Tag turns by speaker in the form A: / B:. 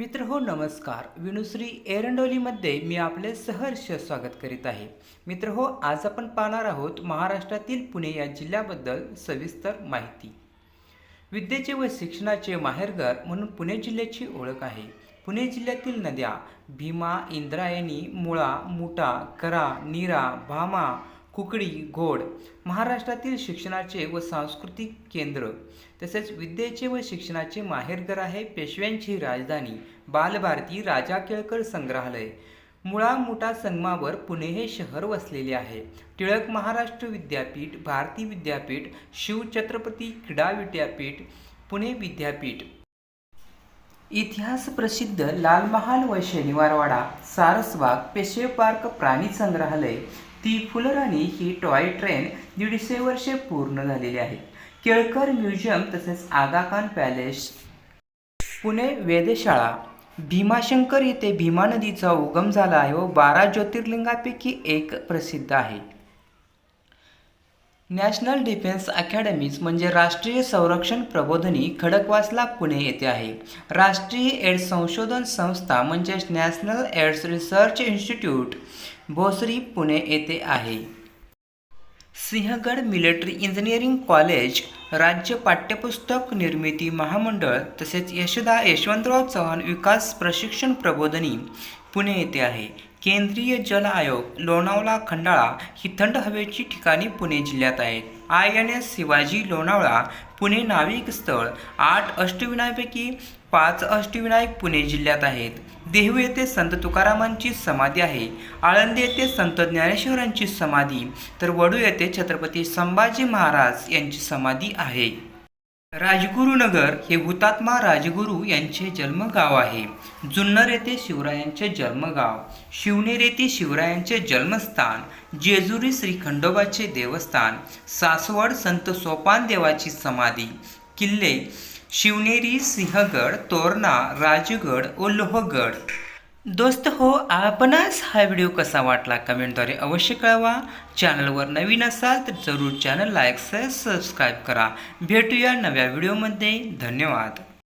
A: मित्र हो नमस्कार. विनुश्री एरंडोलीमध्ये मी आपले सहर्ष स्वागत करीत आहे. मित्र हो आज आपण पाहणार आहोत महाराष्ट्रातील पुणे या जिल्ह्याबद्दल सविस्तर माहिती. विद्येचे व शिक्षणाचे माहेरघर म्हणून पुणे जिल्ह्याची ओळख आहे. पुणे जिल्ह्यातील नद्या भीमा इंद्रायणी मुळा मुठा करा नीरा भामा कुकडी घोड महाराष्ट्रातील शिक्षणाचे व सांस्कृतिक केंद्र. तसेच विद्येचे व शिक्षणाचे माहेरघर आहे पेशव्यांची राजधानी बालभारती राजा केळकर संग्रहालय. मुळा मोठा संगमावर पुणे हे शहर वसलेले आहे. टिळक महाराष्ट्र विद्यापीठ भारती विद्यापीठ शिवछत्रपती क्रीडा विद्यापीठ पुणे विद्यापीठ. इतिहास प्रसिद्ध लाल महाल व शनिवारवाडा सारसबाग पेशवे पार्क प्राणी संग्रहालय ती फुलराणी ही टॉय ट्रेन दीडशे वर्षे पूर्ण झालेली आहे. केळकर म्युझियम तसेच आगाखान पॅलेस पुणे वेधशाळा भीमाशंकर येथे भीमा नदीचा उगम झाला आहे व बारा ज्योतिर्लिंगापैकी एक प्रसिद्ध आहे. नॅशनल डिफेन्स अकॅडमीज म्हणजे राष्ट्रीय संरक्षण प्रबोधनी खडकवासला पुणे येथे आहे. राष्ट्रीय एड्स संशोधन संस्था म्हणजेच national AIDS research institute Bhosari Pune येथे आहे. सिंहगड मिलिटरी इंजिनिअरिंग कॉलेज राज्य पाठ्यपुस्तक निर्मिती महामंडळ तसेच यशोदा यशवंतराव चव्हाण विकास प्रशिक्षण प्रबोधनी पुणे येथे आहे. केंद्रीय जल आयोग लोणावळा खंडाळा ही थंड हवेची ठिकाणी पुणे जिल्ह्यात आहेत. I N S Shivaji Lonavala Pune नाविक स्थळ आठ अष्टविनायपैकी पाच अष्टविनायक पुणे जिल्ह्यात आहेत. देहू येथे संत तुकारामांची समाधी आहे. आळंदी येथे संत ज्ञानेश्वरांची समाधी तर वडू येथे छत्रपती संभाजी महाराज यांची समाधी आहे. राजगुरुनगर हे हुतात्मा राजगुरू यांचे जन्मगाव आहे. जुन्नर येथे शिवरायांचे जन्मगाव शिवनेर येथे शिवरायांचे जन्मस्थान जेजुरी श्री खंडोबाचे देवस्थान सासवड संत सोपान देवाची समाधी किल्ले शिवनेरी सिंहगड तोरणा राजगड व लोहगड. दोस्त हो आपणास हा व्हिडिओ कसा वाटला कमेंटद्वारे अवश्य कळवा. चॅनलवर नवीन असाल तर जरूर चॅनल लाईक सबस्क्राईब करा. भेटूया नव्या व्हिडिओमध्ये. धन्यवाद.